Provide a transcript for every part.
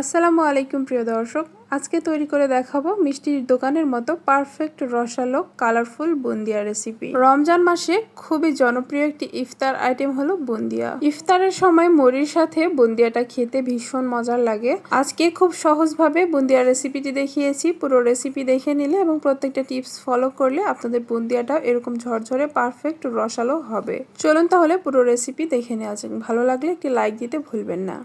আসসালামু আলাইকুম, প্রিয় দর্শক। আজকে তৈরি করে দেখাবো মিষ্টির দোকানের মতো পারফেক্ট রসালো, কালারফুল বুন্দিয়া রেসিপি রমজান মাসে খুবই জনপ্রিয় একটি ইফতার আইটেম হলো বুন্দিয়া। ইফতারের সময় মুড়ির সাথে বুন্দিয়াটা খেতে ভীষণ মজার লাগে। আজকে খুব সহজভাবে বুন্দিয়া রেসিপিটি দেখিয়েছি। পুরো রেসিপি দেখে নিলে এবং প্রত্যেকটা টিপস ফলো করলে আপনাদের বুন্দিয়াটাও এরকম ঝরঝরে পারফেক্ট রসালো হবে। চলুন তাহলে পুরো রেসিপি দেখে নেওয়া যাক। ভালো লাগলে একটি লাইক দিতে ভুলবেন না।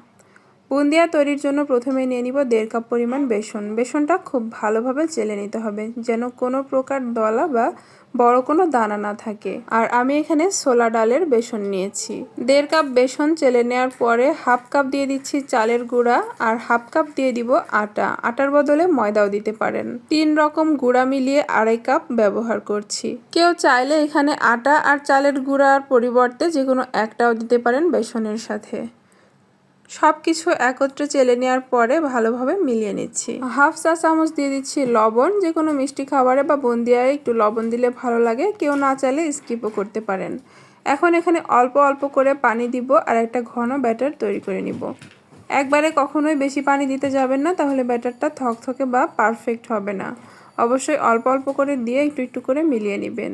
বুন্দিয়া তৈরির জন্য প্রথমে নিয়ে নিব দেড় কাপ পরিমাণ বেসন। বেসনটা খুব ভালোভাবে চেলে নিতে হবে, যেন কোনো প্রকার দলা বা বড় কোনো দানা না থাকে। আর আমি এখানে ছোলা ডালের বেসন নিয়েছি। দেড় কাপ বেসন চেলে নেওয়ার পরে হাফ কাপ দিয়ে দিচ্ছি চালের গুঁড়া আর হাফ কাপ দিয়ে দিব আটা। আটার বদলে ময়দাও দিতে পারেন। তিন রকম গুঁড়া মিলিয়ে আড়াই কাপ ব্যবহার করছি। কেউ চাইলে এখানে আটা আর চালের গুঁড়ার পরিবর্তে যে কোনো একটাও দিতে পারেন বেসনের সাথে। সব কিছু একত্রে চেলে নেওয়ার পরে ভালোভাবে মিলিয়ে নিচ্ছি। হাফ চা চামচ দিয়ে দিচ্ছি লবণ যে কোনো মিষ্টি খাবারে বা বন্দিয়ায় একটু লবণ দিলে ভালো লাগে, কেউ না চাইলে স্কিপও করতে পারেন। এখন এখানে অল্প অল্প করে পানি দিব আর একটা ঘন ব্যাটার তৈরি করে নিব। একবারে কখনোই বেশি পানি দিতে যাবেন না, তাহলে ব্যাটারটা থকথকে বা পারফেক্ট হবে না। অবশ্যই অল্প অল্প করে দিয়ে একটু একটু করে মিলিয়ে নেবেন।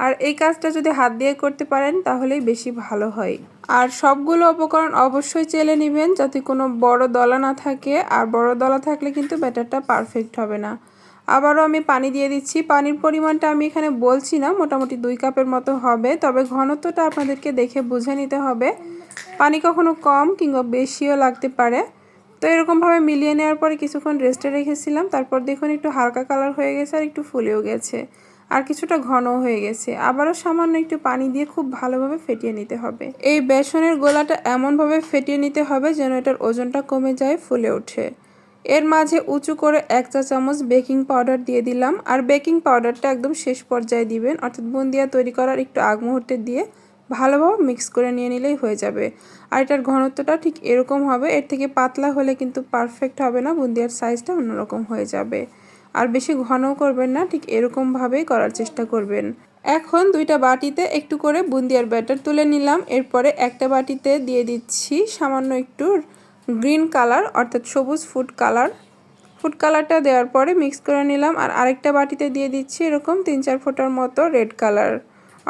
আর এই কাজটা যদি হাত দিয়ে করতে পারেন, তাহলেই বেশি ভালো হয়। আর সবগুলো উপকরণ অবশ্যই চেলে নেবেন যাতে কোনো বড় দলা না থাকে। আর বড় দলা থাকলে কিন্তু ব্যাটারটা পারফেক্ট হবে না। আবারও আমি পানি দিয়ে দিচ্ছি। পানির পরিমাণটা আমি এখানে বলছি না, মোটামুটি দুই কাপের মতো হবে। তবে ঘনত্বটা আপনাদেরকে দেখে বুঝে নিতে হবে। পানি কখনো কম কিংবা বেশিও লাগতে পারে। তো এরকমভাবে মিলিয়ে নেওয়ার পরে কিছুক্ষণ রেস্টে রেখেছিলাম। তারপর দেখুন একটু হালকা কালার হয়ে গেছে আর একটু ফুলেও গেছে। আর কিছুটা ঘন হয়ে গেছে। আবারও সামান্য একটু পানি দিয়ে খুব ভালোভাবে ফেটিয়ে নিতে হবে। এই বেসনের গোলাটা এমনভাবে ফেটিয়ে নিতে হবে যেন এটার ওজনটা কমে যায়, ফুলে ওঠে। এর মাঝে উঁচু করে এক চা চামচ বেকিং পাউডার দিয়ে দিলাম। আর বেকিং পাউডারটা একদম শেষ পর্যায়ে দিবেন। অর্থাৎ বুন্দিয়া তৈরি করার একটু আগ মুহূর্তে দিয়ে ভালোভাবে মিক্স করে নিয়ে নিলেই হয়ে যাবে। আর এটার ঘনত্বটা ঠিক এরকম হবে। এর থেকে পাতলা হলে কিন্তু পারফেক্ট হবে না। বুন্দিয়ার সাইজটা অন্যরকম হয়ে যাবে। আর বেশি ঘনও করবেন না, ঠিক এরকমভাবেই করার চেষ্টা করবেন। এখন দুইটা বাটিতে একটু করে বুন্দিয়ার ব্যাটার তুলে নিলাম। এরপরে একটা বাটিতে দিয়ে দিচ্ছি সামান্য একটু গ্রিন কালার, অর্থাৎ সবুজ ফুড কালার। ফুড কালারটা দেওয়ার পরে মিক্স করে নিলাম। আর আরেকটা বাটিতে দিয়ে দিচ্ছি এরকম তিন চার ফোটার মতো রেড কালার।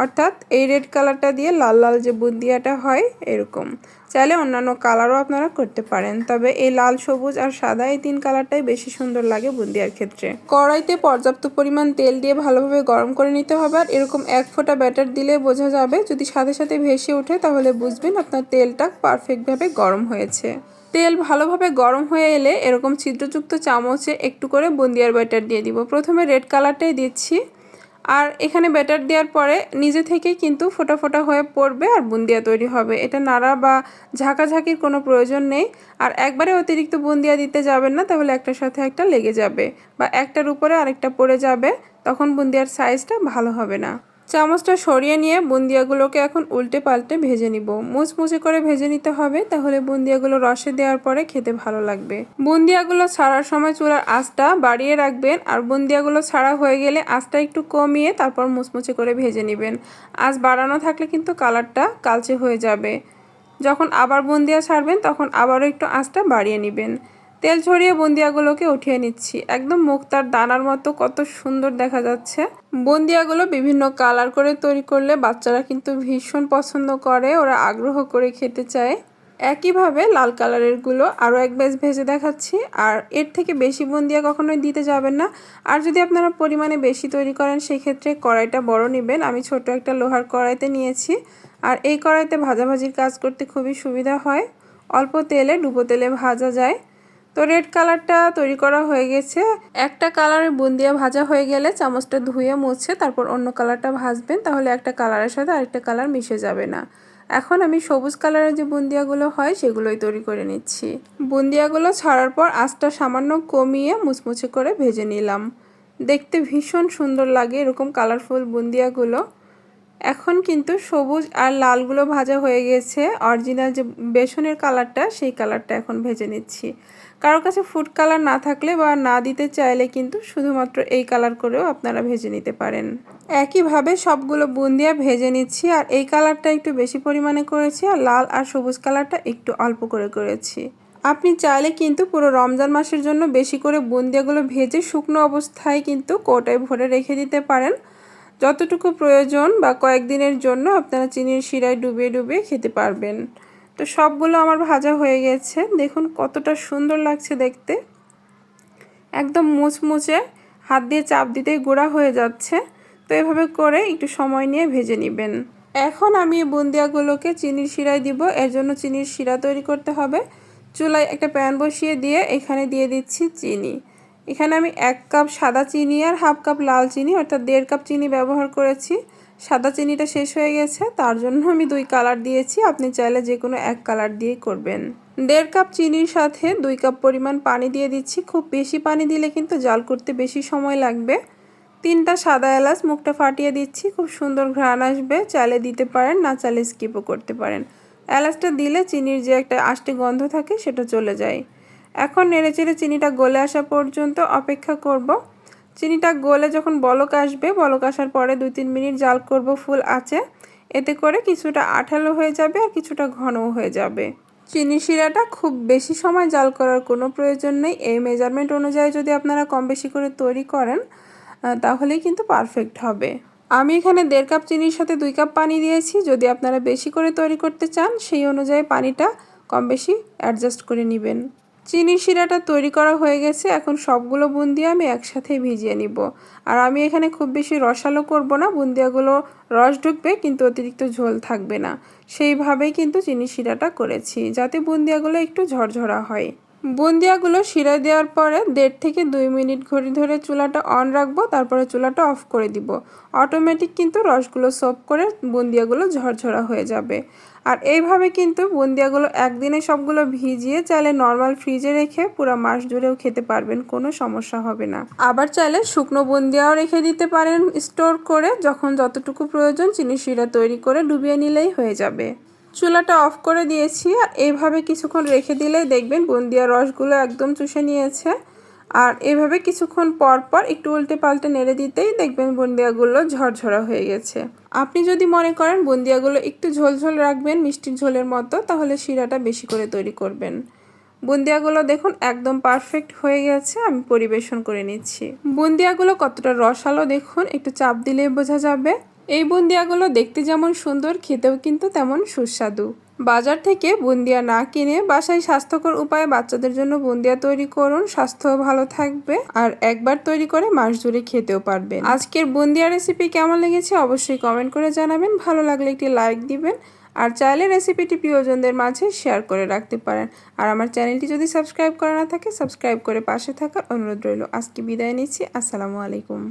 অর্থাৎ এই রেড কালারটা দিয়ে লাল লাল যে বুন্দিয়াটা হয়, এরকম। চাইলে অন্যান্য কালারও আপনারা করতে পারেন। তবে এই লাল, সবুজ আর সাদা এই তিন কালারটাই বেশি সুন্দর লাগে বুন্দিয়ার ক্ষেত্রে। কড়াইতে পর্যাপ্ত পরিমাণ তেল দিয়ে ভালোভাবে গরম করে নিতে হবে আর এরকম এক ফোঁটা ব্যাটার দিলে বোঝা যাবে যদি সাথে সাথে ভেসে ওঠে তাহলে বুঝবেন আপনার তেলটা পারফেক্টভাবে গরম হয়েছে। তেল ভালোভাবে গরম হয়ে এলে এরকম ছিদ্রযুক্ত চামচে একটু করে বুন্দিয়ার ব্যাটার দিয়ে দিব। প্রথমে রেড কালারটাই দিচ্ছি। আর এখানে ব্যাটার দেওয়ার পরে নিজে থেকেই কিন্তু ফোটা ফোটা হয়ে পড়বে আর বুন্দিয়া তৈরি হবে। এটা নাড়া বা ঝাঁকাঝাঁকির কোনো প্রয়োজন নেই। আর একবারে অতিরিক্ত বুন্দিয়া দিতে যাবেন না, তাহলে একটার সাথে একটা লেগে যাবে বা একটার উপরে আরেকটা পড়ে যাবে, তখন বুন্দিয়ার সাইজটা ভালো হবে না। চামচটা সরিয়ে নিয়ে বুন্দিয়াগুলোকে এখন উল্টে পাল্টে ভেজে নিব। মুচমুচে করে ভেজে নিতে হবে, তাহলে বুন্দিয়াগুলো রসে দেওয়ার পরে খেতে ভালো লাগবে। বুন্দিয়াগুলো ছাড়ার সময় চুলার আঁচটা বাড়িয়ে রাখবেন আর বুন্দিয়াগুলো ছাড়া হয়ে গেলে আঁচটা একটু কমিয়ে তারপর মুচমুচে করে ভেজে নেবেন। আঁচ বাড়ানো থাকলে কিন্তু কালারটা কালচে হয়ে যাবে। যখন আবার বুন্দিয়া ছাড়বেন, তখন আবারও একটু আঁচটা বাড়িয়ে নেবেন। তেল ছড়িয়ে বন্দিয়াগুলোকে উঠিয়ে নিচ্ছি। একদম মুক্তার দানার মতো কত সুন্দর দেখা যাচ্ছে। বন্দিয়াগুলো বিভিন্ন কালার করে তৈরি করলে বাচ্চারা কিন্তু ভীষণ পছন্দ করে, ওরা আগ্রহ করে খেতে চায়। একইভাবে লাল কালারেরগুলো আরও এক বেশ ভেজে দেখাচ্ছি। আর এর থেকে বেশি বন্দিয়া কখনোই দিতে যাবেন না। আর যদি আপনারা পরিমাণে বেশি তৈরি করেন, সেক্ষেত্রে কড়াইটা বড় নেবেন। আমি ছোট একটা লোহার কড়াইতে নিয়েছি। আর এই কড়াইতে ভাজাভাজির কাজ করতে খুবই সুবিধা হয়। অল্প তেলে ডুবো তেলে ভাজা যায়। তো রেড কালারটা তৈরি করা হয়ে গেছে। একটা কালারের বুন্দিয়া ভাজা হয়ে গেলে চামচটা ধুয়ে মুছে তারপর অন্য কালারটা ভাজবেন, তাহলে একটা কালারের সাথে আরেকটা কালার মিশে যাবে না। এখন আমি সবুজ কালারের যে বুন্দিয়াগুলো হয়, সেগুলোই তৈরি করে নিচ্ছি। বুন্দিয়াগুলো ছাড়ার পর আঁচটা সামান্য কমিয়ে মুচমুচে করে ভেজে নিলাম। দেখতে ভীষণ সুন্দর লাগে এরকম কালারফুল বুন্দিয়াগুলো। এখন কিন্তু সবুজ আর লালগুলো ভাজা হয়ে গেছে। অরিজিনাল যে বেসনের কালারটা সেই কালারটা এখন ভেজে নিচ্ছি। কারোর কাছে ফুড কালার না থাকলে বা না দিতে চাইলে কিন্তু শুধুমাত্র এই কালার করেও আপনারা ভেজে নিতে পারেন। একইভাবে সবগুলো বুন্দিয়া ভেজে নিচ্ছি আর এই কালারটা একটু বেশি পরিমাণে করেছি আর লাল আর সবুজ কালারটা একটু অল্প করে করেছি। আপনি চাইলে কিন্তু পুরো রমজান মাসের জন্য বেশি করে বুন্দিয়াগুলো ভেজে শুকনো অবস্থায় কিন্তু কোটায় ভরে রেখে দিতে পারেন। যতটুকু প্রয়োজন বা কয়েকদিনের জন্য আপনারা চিনির শিরায় ডুবিয়ে ডুবিয়ে খেতে পারবেন। তো সবগুলো আমার ভাজা হয়ে গেছে। দেখুন কতটা সুন্দর লাগছে দেখতে। একদম মুচমুচে হাত দিয়ে চাপ দিতেই গুঁড়া হয়ে যাচ্ছে। তো এভাবে করে একটু সময় নিয়ে ভেজে নেবেন। এখন আমি এই বুন্দিয়াগুলোকে চিনির শিরায় দিব। এর জন্য চিনির শিরা তৈরি করতে হবে। চুলায় একটা প্যান বসিয়ে দিয়ে এখানে দিয়ে দিচ্ছি চিনি। এখানে আমি এক কাপ সাদা চিনি আর হাফ কাপ লাল চিনি, অর্থাৎ দেড় কাপ চিনি ব্যবহার করেছি। সাদা চিনিটা শেষ হয়ে গেছে, তার জন্য আমি দুই কালার দিয়েছি, আপনি চাইলে যে কোনো এক কালার দিয়ে করবেন। দেড় কাপ চিনির সাথে দুই কাপ পরিমাণ পানি দিয়ে দিচ্ছি, খুব বেশি পানি দিলে কিন্তু জাল করতে বেশি সময় লাগবে। তিনটা সাদা এলাচ মুখটা ফাটিয়ে দিচ্ছি, খুব সুন্দর ঘ্রাণ আসবে চালে দিতে পারেন, না চালে স্কিপও করতে পারেন। এলাচটা দিলে চিনির যে একটা আষ্টি গন্ধ থাকে, সেটা চলে যায়। এখন নেড়ে চিনিটা গলে আসা পর্যন্ত অপেক্ষা করব। চিনিটা গলে যখন বলক আসবে, বলক আসার পরে দুই তিন মিনিট জাল করব, ফুল আছে। এতে করে কিছুটা আঠালো হয়ে যাবে আর কিছুটা ঘনও হয়ে যাবে। চিনি শিরাটা খুব বেশি সময় জাল করার কোনো প্রয়োজন নেই। এই মেজারমেন্ট অনুযায়ী যদি আপনারা কম বেশি করে তৈরি করেন তাহলেই কিন্তু পারফেক্ট হবে। আমি এখানে দেড় কাপ চিনির সাথে দুই কাপ পানি দিয়েছি। যদি আপনারা বেশি করে তৈরি করতে চান, সেই অনুযায়ী পানিটা কম বেশি অ্যাডজাস্ট করে নেবেন। চিনির শিরাটা তৈরি করা হয়ে গেছে, এখন সবগুলো বুন্দিয়া আমি একসাথে ভিজিয়ে নিব। আর আমি এখানে খুব বেশি রসালো করব না, বুন্দিয়াগুলো রস ঢুকবে কিন্তু অতিরিক্ত ঝোল থাকবে না। সেইভাবেই কিন্তু চিনি শিরাটা করেছি, যাতে বুন্দিয়াগুলো একটু ঝরঝরা হয়। বুন্দিয়াগুলো শিরা দেওয়ার পরে দেড় থেকে দুই মিনিট ঘড়ি ধরে চুলাটা অন রাখব, তারপরে চুলাটা অফ করে দিব। অটোমেটিক কিন্তু রসগুলো সোপ করে বুন্দিয়াগুলো ঝরঝরা হয়ে যাবে। আর এইভাবে কিন্তু বুন্দিয়াগুলো একদিনে সবগুলো ভিজিয়ে চাইলে নর্মাল ফ্রিজে রেখে পুরো মাস জুড়েও খেতে পারবেন, কোনো সমস্যা হবে না। আবার চাইলে শুকনো বুন্দিয়াও রেখে দিতে পারেন, স্টোর করে যখন যতটুকু প্রয়োজন চিনি শিরা তৈরি করে ডুবিয়ে নিলেই হয়ে যাবে। চুলাটা অফ করে দিয়েছি এইভাবে কিছুক্ষণ রেখে দিলেই দেখবেন বুন্দিয়া রসগুলো একদম চুষে নিয়েছে। আর এভাবে কিছুক্ষণ পর পর একটু উল্টে পাল্টে নেড়ে দিতেই দেখবেন বুন্দিয়াগুলো ঝরঝরা হয়ে গেছে। আপনি যদি মনে করেন বুন্দিয়াগুলো একটু ঝোলঝোল রাখবেন, মিষ্টির ঝোলের মতো, তাহলে শিরাটা বেশি করে তৈরি করবেন। বুন্দিয়াগুলো দেখুন একদম পারফেক্ট হয়ে গেছে, আমি পরিবেশন করে নিচ্ছি। বুন্দিয়াগুলো কতটা রসালো দেখুন, একটু চাপ দিলেই বোঝা যাবে। এই বুন্দিয়াগুলো দেখতে যেমন সুন্দর, খেতেও কিন্তু তেমন সুস্বাদু। বাজার থেকে বুন্দিয়া না কিনে বাসায় স্বাস্থ্যকর উপায়ে বাচ্চাদের জন্য বুন্দিয়া তৈরি করুন স্বাস্থ্য ভালো থাকবে আর একবার তৈরি করে মাস জুড়ে খেতেও পারবেন। আজকের বুন্দিয়া রেসিপি কেমন লেগেছে অবশ্যই কমেন্ট করে জানাবেন। ভালো লাগলে একটি লাইক দিবেন আর চাইলে রেসিপিটি প্রিয়জনদের মাঝে শেয়ার করে রাখতে পারেন। আর আমার চ্যানেলটি যদি সাবস্ক্রাইব করা না থাকে সাবস্ক্রাইব করে পাশে থাকার অনুরোধ রইল। আজকে বিদায় নিচ্ছি। আসসালামু আলাইকুম।